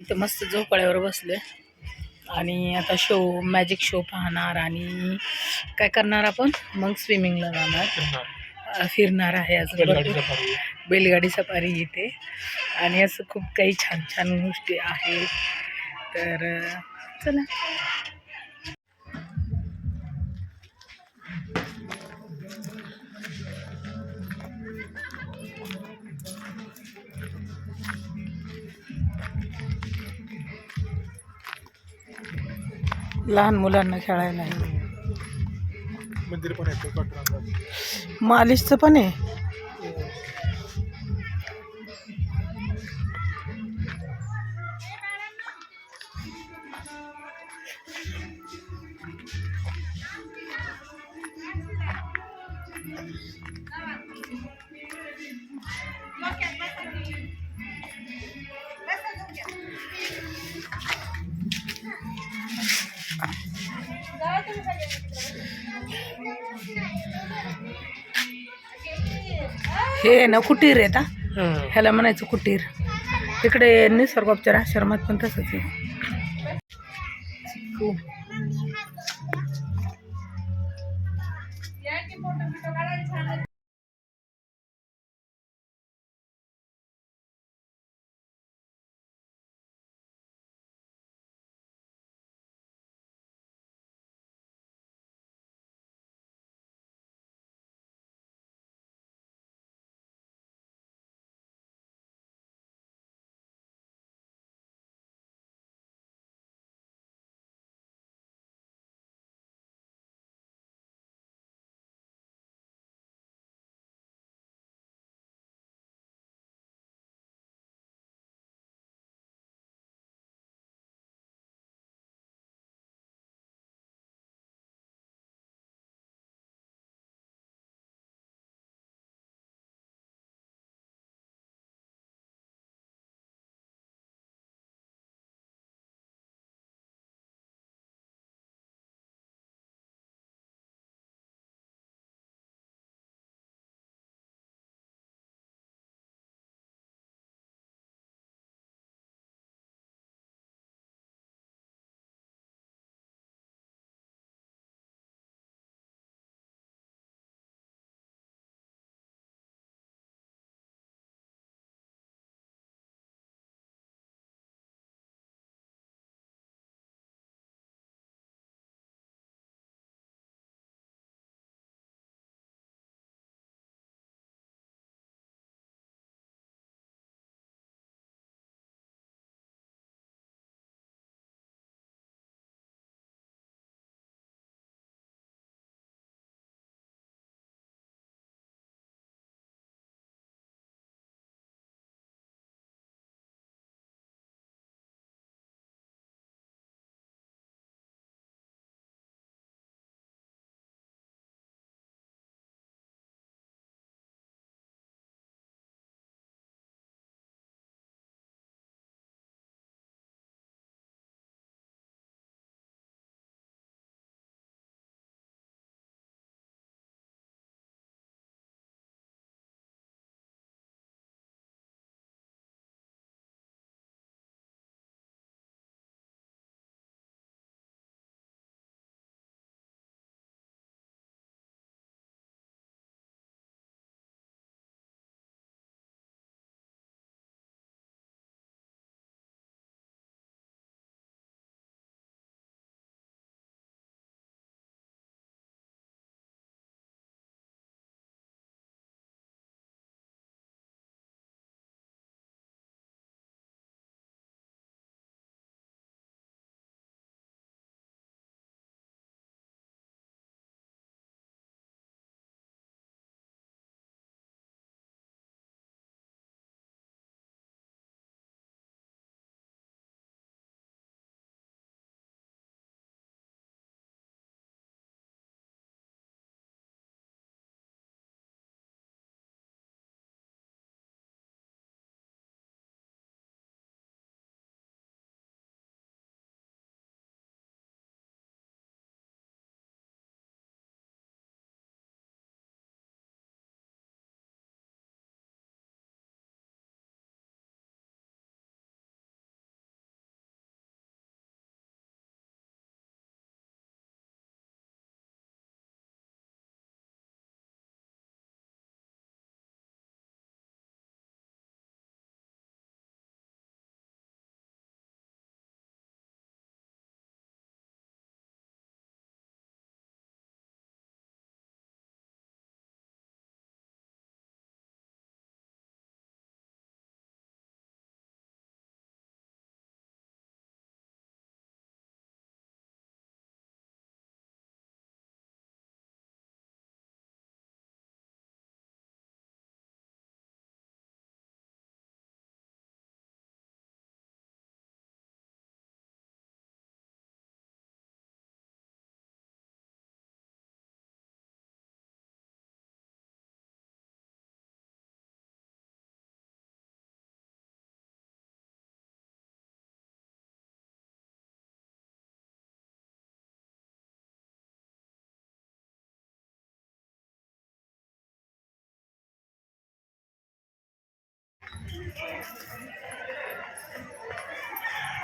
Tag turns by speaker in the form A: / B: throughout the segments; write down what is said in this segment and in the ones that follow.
A: इथे मस्त झोपाळ्यावर बसले आणि आता शो मॅजिक शो पाहणार आणि काय करणार आपण? मग स्विमिंगला जाणार. फिरणार आहे अजून
B: बैलगाडी. सफारी.
A: इथे. आणि असं खूप काही छान छान गोष्टी आहेत. तर चला. लहान मुलांना खेळायला आहे.
B: मंदिर पण
A: मालिशचं पण आहे हे ना कुटीर आहे ह्याला म्हणायचं कुटीर. तिकडे सर्वोपचार आश्रमात पण तसंच आहे.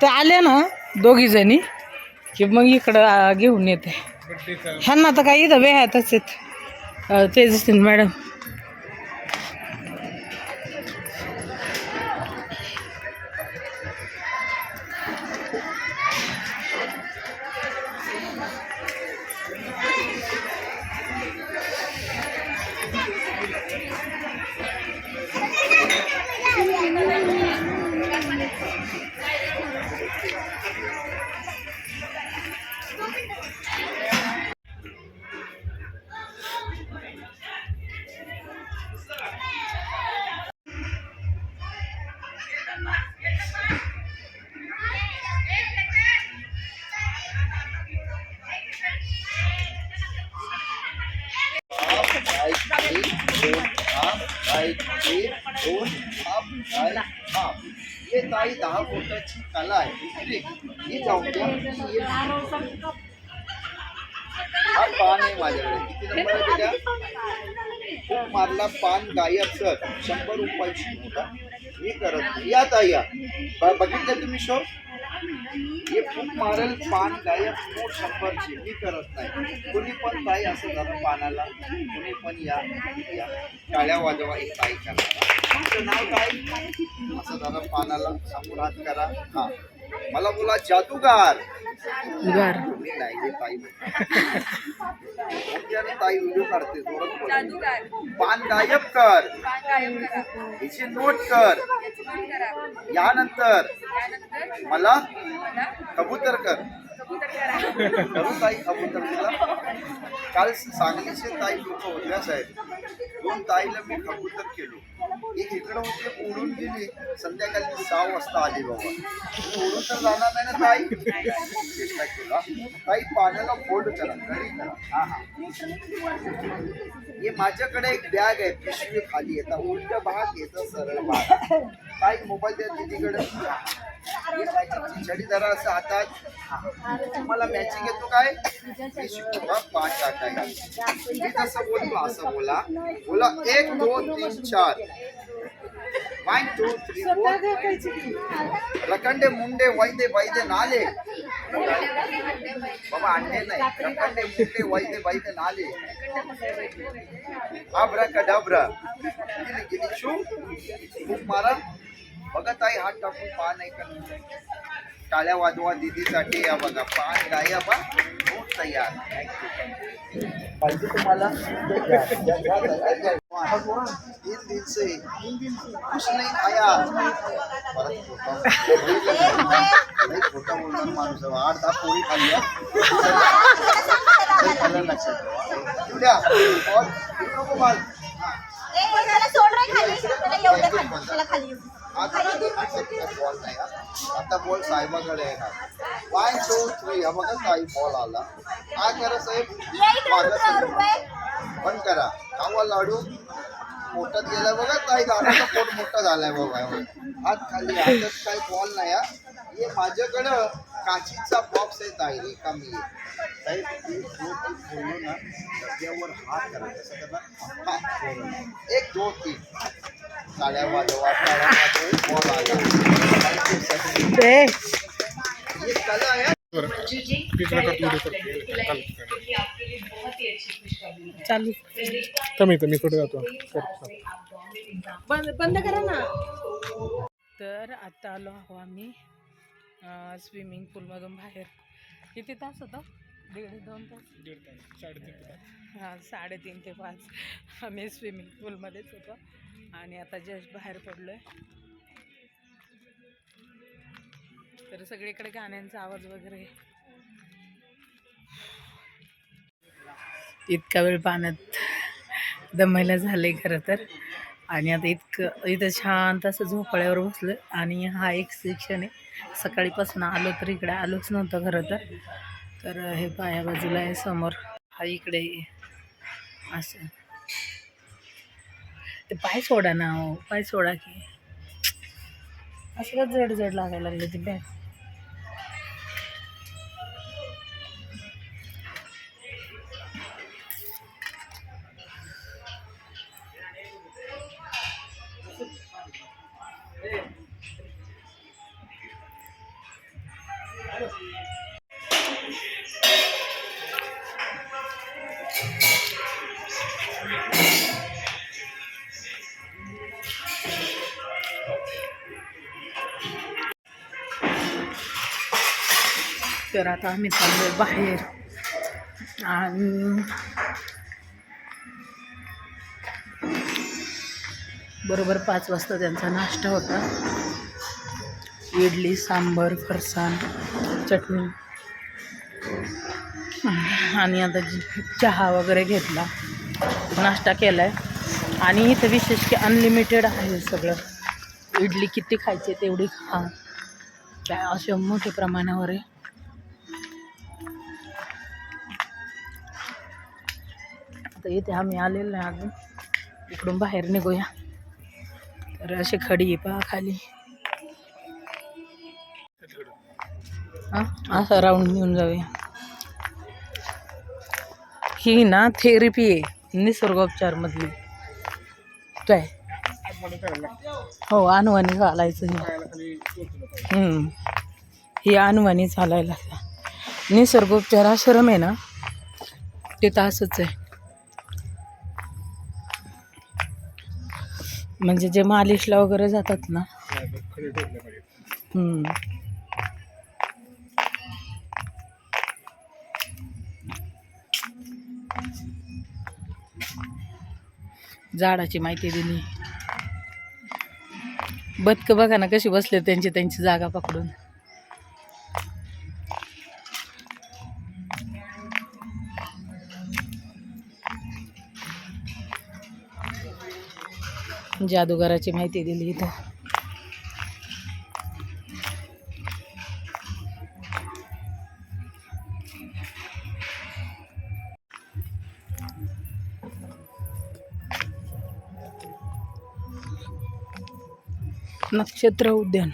A: ते आले ना दोघी जणी की मग इकडं घेऊन येते. ह्यांना तर काही इथं वेळातच आहेत. तेजस्विन मॅडम.
C: ये ताई दहा फुटाची कला आहे इकडे ही जाऊन द्या ही ये. हा पान आहे माझ्याकडे किती नंबर आहे बेटा खूप मारला पान गायब सर शंभर रुपयाची नोट हा. मी करत या ताई या बघितलं तुम्ही शो हे खूप मारेल पान गायब नोट शंभरची मी करत नाही. कोणी पण ताई असं झालं पानाला कोणी पण या या टाळ्या वाजवा एक ताई करा नाव काय? असं झालं पानाला समोर हात करा. हा. मला बोला जादूगार. नाही ताई व्हिडिओ काढते. पान गायब कर. हिची नोट कर. यानंतर. मला कबूतर कर. करू ताई कबूतर तुला काल सांगलीचे ताई लोक होत्या साहेब. दोन ताईला मी कबूतर केलो. एक इकडं होते ओढून गेली. संध्याकाळी सहा वाजता आली बाबा. ओढून उडून तर जाणार नाही ना ताई? चेष्टा केला. ताई पाण्याला फोल्ड करा. घरी करा. हा हा. हे माझ्याकडे एक बॅग आहे पिशवी खाली येतात उलट भाग येतं सरळ भाग. काही मोबाईल द्या तिकडे छडी जरा असं हातात तुम्हाला मॅचिंग येतो काय? पाच टाकायला मी जसं बोलतो असं बोला. बोला एक दोन तीन चार. वन टू थ्री फोर रखंडे मुंडे वैदे वैदे नाले. बाबा अंडे नाही. रखंडे मुंडे वैदे वैदे नाले. आब्रा का डाबरा गेली शू? खूप मारा. बघा ताई हात टाकून पान नाही का टाळ्या वाजवा दीदीसाठी. या बघा पान गाया बा खूप तयार. पाहिजे तुम्हाला? तीन दिन से कुछ नहीं परत खोटा खोटा बोलणार माणूस. आहे. आठ दहा पोळी हा. लक्षात ठेवा. नको माल. हा. आता बॉल नाही हा. आता बॉल साहेबाकडे आहे ना वन टू थ्री हा बघा साहेब बॉल आला काय करा साहेब माझा बंद करा खावा लाडू पोटात गेला बघा ताई दादाचा पोट मोठा झालाय बघा हात खाली हातात काही बॉल नाही हे माझ्याकडं काचीचा बॉक्स आहे ताई रिकामी आहे. साहेब एक दोन तीन बोललो ना डब्यावर हात करा कसं करा हात बोलून एक दोन तीन टाळ्या वाजवा बॉल आला. हे आहे.
A: चालू.
B: कमी तर मी कुठे जातो? करतो
A: तर आता आलो आहो आम्ही. स्विमिंग पूलमधून बाहेर. किती तास होता? दीड दोन तास?
B: दीड तास साडेतीन तास
A: हां साडेतीन ते पाच. आम्ही स्विमिंग पूलमध्येच होतो. आणि आता जस्ट बाहेर पडलो आहे तर सगळीकडे गाण्यांचा आवाज वगैरे. इतका वेळ पाण्यात दमायला झाले खरं तर. आणि आता इतकं इथं शांत असं झोपाळ्यावर बसलं आणि हा एक सेक्शन आहे. सकाळीपासून आलो तर इकडे आलोच नव्हतं खरं तर. तर हे पाया बाजूला आहे समोर. हा इकडे असं. ते पाय सोडा ना हो. पाय सोडा की. असं का जड जड लागायला लागले ती बॅग? तर आता आम्ही चाललोय बाहेर. आणि बरोबर पाच वाजता त्यांचा नाश्ता होता. इडली सांबर फरसाण चटणी. आणि आता चहा वगैरे घेतला. नाश्ता केला आहे आणि इथं विशेष की अनलिमिटेड आहे सगळं. इडली किती खायची तेवढी खा. काय असे मोठ्या प्रमाणावर आहे. तर इथे आम्ही आलेलो आहे अजून. इकडून बाहेर निघूया. तर अशी खडी पहा खाली. हा असा राऊंड घेऊन जाऊया. ही ना थेरपी आहे निसर्गोपचार मधली काय? हो अनुवानी घालायचं ही. अनुवानी चालायला निसर्गोपचार आश्रम आहे ना? तिथं असंच आहे. म्हणजे जे मालिशला वगैरे जातात ना. झाडाची माहिती दिली. बदक बघा ना कशी बसले त्यांची त्यांची जागा पकडून. म्हणजे जादूगाराची माहिती दिली इथं. नक्षत्र उद्यान.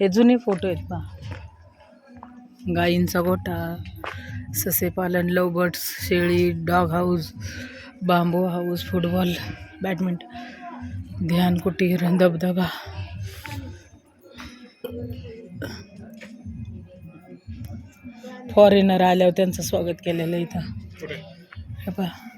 A: हे जुने फोटो आहेत पहा. गायींचा गोठा ससेपालन लवबर्ड्स शेळी डॉग हाऊस बांबू हाऊस फुटबॉल बॅडमिंटन ध्यान कुटीर धबधबा फॉरेनर आल्यावर त्यांचं स्वागत केलेलं इथं. हे पहा.